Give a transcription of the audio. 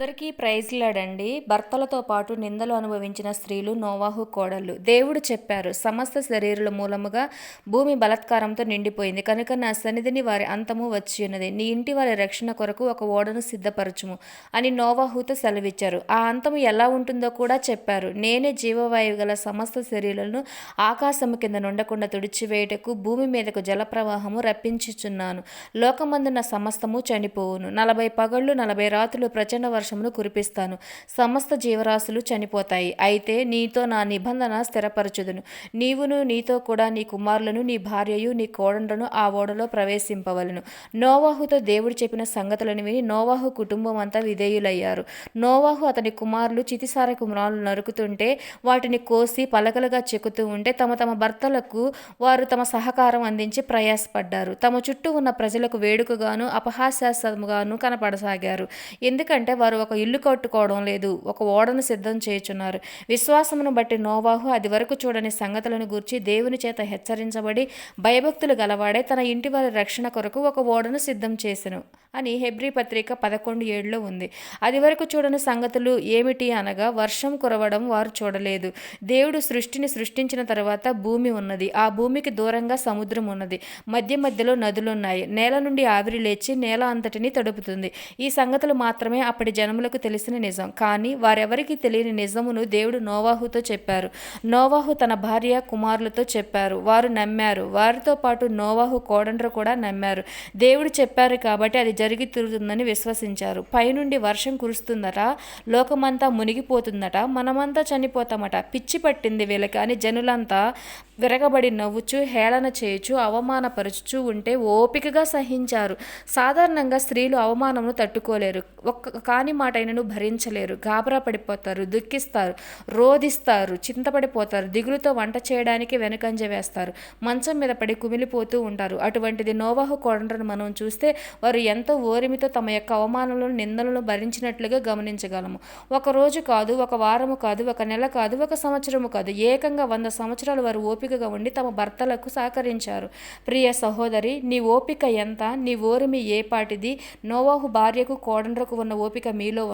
అందరికీ ప్రైజ్లాడండి భర్తలతో పాటు నిందలు అనుభవించిన స్త్రీలు నోవాహు కోడళ్ళు. దేవుడు చెప్పారు సమస్త శరీరుల మూలముగా భూమి బలత్కారంతో నిండిపోయింది. కనుక నా సన్నిధిని వారి అంతము వచ్చి ఉన్నది. నీ ఇంటి వారి రక్షణ కొరకు ఒక ఓడను సిద్ధపరచుము అని నోవాహుతో సెలవిచ్చారు. ఆ అంతము ఎలా ఉంటుందో కూడా చెప్పారు. నేనే జీవవాయువు గల సమస్త శరీరాలను ఆకాశము కింద నుండకుండా తుడిచివేయుటకు భూమి మీదకు జలప్రవాహము రప్పించుచున్నాను. లోకమందున సమస్తము చనిపోవును. నలభై పగళ్ళు నలభై రాత్రులు ప్రచండ వర్షమును కురిపిస్తాను. సమస్త జీవరాశులు చనిపోతాయి. అయితే నీతో నా నిబంధన స్థిరపరచుదును. నీవును నీతో కూడా నీ కుమారులను నీ భార్యయు నీ కోడండ్రను ఆ ఓడలో ప్రవేశింపవలను. నోవాహుతో దేవుడు చెప్పిన సంగతులను విని నోవాహు కుటుంబం అంతా విధేయులయ్యారు. నోవాహు అతని కుమారులు చితిసార కుమారులు నరుకుతుంటే వాటిని కోసి పలకలుగా చెక్కుతూ ఉంటే తమ తమ భర్తలకు వారు తమ సహకారం అందించి ప్రయాసపడ్డారు. తమ చుట్టూ ఉన్న ప్రజలకు వేడుకగాను అపహాస్యాసముగాను కనపడసాగారు. ఎందుకంటే వారు ఒక ఇల్లు కట్టుకోవడం లేదు ఒక ఓడను సిద్ధం చేయుచున్నారు. విశ్వాసమును బట్టి నోవాహు అది వరకు చూడని సంగతులను గూర్చి దేవుని చేత హెచ్చరించబడి భయభక్తులు గలవాడే తన ఇంటి వారి రక్షణ కొరకు ఒక ఓడను సిద్ధం చేసెను అని హెబ్రి పత్రిక పదకొండు ఏడులో ఉంది. అది వరకు చూడని సంగతులు ఏమిటి అనగా వర్షం కురవడం వారు చూడలేదు. దేవుడు సృష్టిని సృష్టించిన తర్వాత భూమి ఉన్నది. ఆ భూమికి దూరంగా సముద్రం ఉన్నది. మధ్య మధ్యలో నదులున్నాయి. నేల నుండి ఆవిరి లేచి నేల అంతటిని తడుపుతుంది. ఈ సంగతులు మాత్రమే అప్పటి జనములకు తెలిసిన నిజం. కానీ వారెవరికి తెలియని నిజమును దేవుడు నోవాహుతో చెప్పారు. నోవాహు తన భార్య కుమారులతో చెప్పారు. వారు నమ్మారు. వారితో పాటు నోవాహు కోడండ్రు కూడా నమ్మారు. దేవుడు చెప్పారు కాబట్టి అది జరిగి తిరుగుతుందని విశ్వసించారు. పైనుండి వర్షం కురుస్తుందట. లోకమంతా మునిగిపోతుందట. మనమంతా చనిపోతామట. పిచ్చి పట్టింది వీళ్ళకి. అని జనులంతా విరగబడి నవ్వుచు హేళన చేయొచ్చు అవమానపరచుచు ఉంటే ఓపికగా సహించారు. సాధారణంగా స్త్రీలు అవమానమును తట్టుకోలేరు. ఒక్క కానీ మాట అయినను భరించలేరు. గాబరా పడిపోతారు దుఃఖిస్తారు రోధిస్తారు చింతపడిపోతారు దిగులుతో వంట చేయడానికి వెనుకంజ వేస్తారు మంచం మీద పడి కుమిలిపోతూ ఉంటారు. అటువంటిది నోవాహు కోడండ్రను మనం చూస్తే వారు ఎంతో ఓరిమితో తమ యొక్క అవమానాలను నిందలను భరించినట్లుగా గమనించగలము. ఒక రోజు కాదు ఒక వారము కాదు ఒక నెల కాదు ఒక సంవత్సరము కాదు ఏకంగా వంద సంవత్సరాలు వారు ఓపికగా ఉండి తమ భర్తలకు సహకరించారు. ప్రియ సహోదరి నీ ఓపిక ఎంత? నీ ఓరిమి ఏపాటిది నోవాహు భార్యకు కోడండ్రకు ఉన్న ఓపిక Camilo.